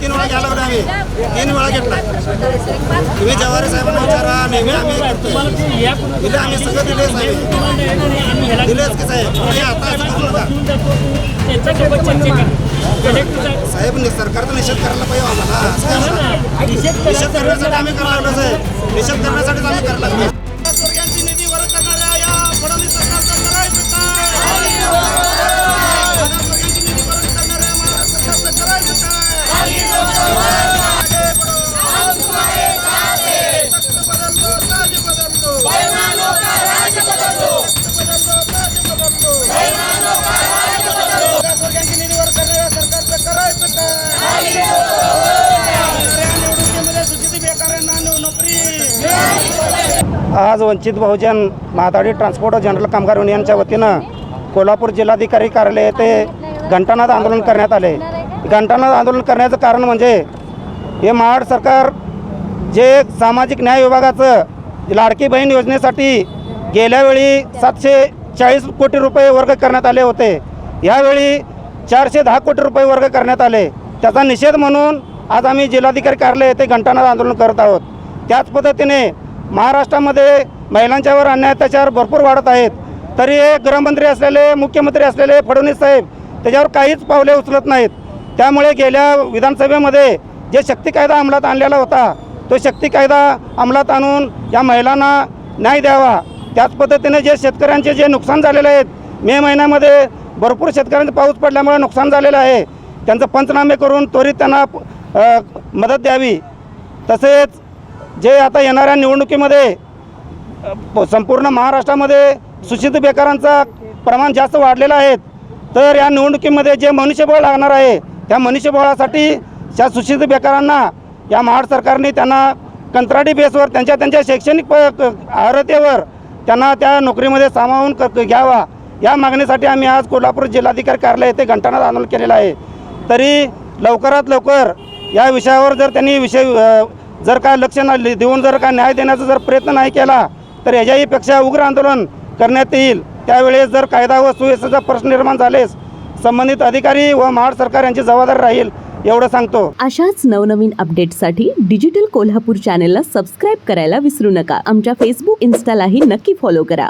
तीन वेळा घ्यायला होता आम्ही. तीन वेळा घेतला. तुम्ही जवारे साहेबांना विचारा नेहमी आम्ही करतो दिले आम्ही सगळं दिले साहेब दिलेच की साहेब आता असं करू नका. साहेब नि- सरकारचा निषेध करायला पाहिजे आम्हाला. निषेध करण्यासाठी आम्ही करायला लागलो साहेब. निषेध करण्यासाठीच आम्ही करायला लागलो. आज वंचित बहुजन महादाडी ट्रान्सपोर्ट जनरल कामगार युनियनच्या वतीनं कोल्हापूर जिल्हाधिकारी कार्यालय येथे घंटानाद आंदोलन करण्यात आले. घंटानाद आंदोलन करण्याचं कारण म्हणजे हे महाड सरकार जे सामाजिक न्याय विभागाचं लाडकी बहीण योजनेसाठी गेल्यावेळी सातशे चाळीस कोटी रुपये वर्ग करण्यात आले होते. यावेळी चारशे दहा कोटी रुपये वर्ग करण्यात आले. त्याचा निषेध म्हणून आज आम्ही जिल्हाधिकारी कार्यालय येथे घंटानाद आंदोलन करत आहोत. त्याच पद्धतीने महाराष्ट्रामध्ये महिलांच्यावर अन्याय अत्याचार भरपूर वाढत आहेत. तरी हे गृहमंत्री असलेले मुख्यमंत्री असलेले फडणवीस साहेब त्याच्यावर काहीच पावले उचलत नाहीत. त्यामुळे गेल्या विधानसभेमध्ये जे शक्ती कायदा अंमलात आणलेला होता तो शक्ती कायदा अंमलात आणून या महिलांना न्याय द्यावा. त्याच पद्धतीने जे शेतकऱ्यांचे जे नुकसान झालेले आहेत मे महिन्यामध्ये भरपूर शेतकऱ्यांचं पाऊस पडल्यामुळे नुकसान झालेलं आहे. त्यांचं पंचनामे करून त्वरित त्यांना मदत द्यावी. तसेच जे आता येणाऱ्या निवडणुकीमध्ये प- संपूर्ण महाराष्ट्रामध्ये सुशिक्षित बेकारांचा प्रमाण जास्त वाढलेलं आहे. तर या निवडणुकीमध्ये जे मनुष्यबळ लागणार आहे त्या मनुष्यबळासाठी त्या सुशिक्षित बेकारांना या महाड सरकारने त्यांना कंत्राटी बेसवर त्यांच्या त्यांच्या शैक्षणिक प अर्हतेवर त्यांना त्या नोकरीमध्ये सामावून क घ्यावा. या मागणीसाठी आम्ही आज कोल्हापूर जिल्हाधिकारी कार्यालय येथे घंटानाद आंदोलन केलेलं आहे. तरी लवकरात लवकर या विषयावर जर त्यांनी विषय जर का लक्ष न देऊन जर का न्याय देण्याचा जर प्रयत्न नाही केला तर याच्याहीपेक्षा उग्र आंदोलन करण्यात येईल. त्यावेळेस जर कायदा व सुव्यवस्थेचा प्रश्न निर्माण झालेस संबंधित अधिकारी व महाड सरकार यांची जबाबदारी राहील एवढं सांगतो. अशाच नवनवीन अपडेटसाठी डिजिटल कोल्हापूर चॅनेलला सबस्क्राईब करायला विसरू नका. आमच्या फेसबुक इन्स्टालाही नक्की फॉलो करा.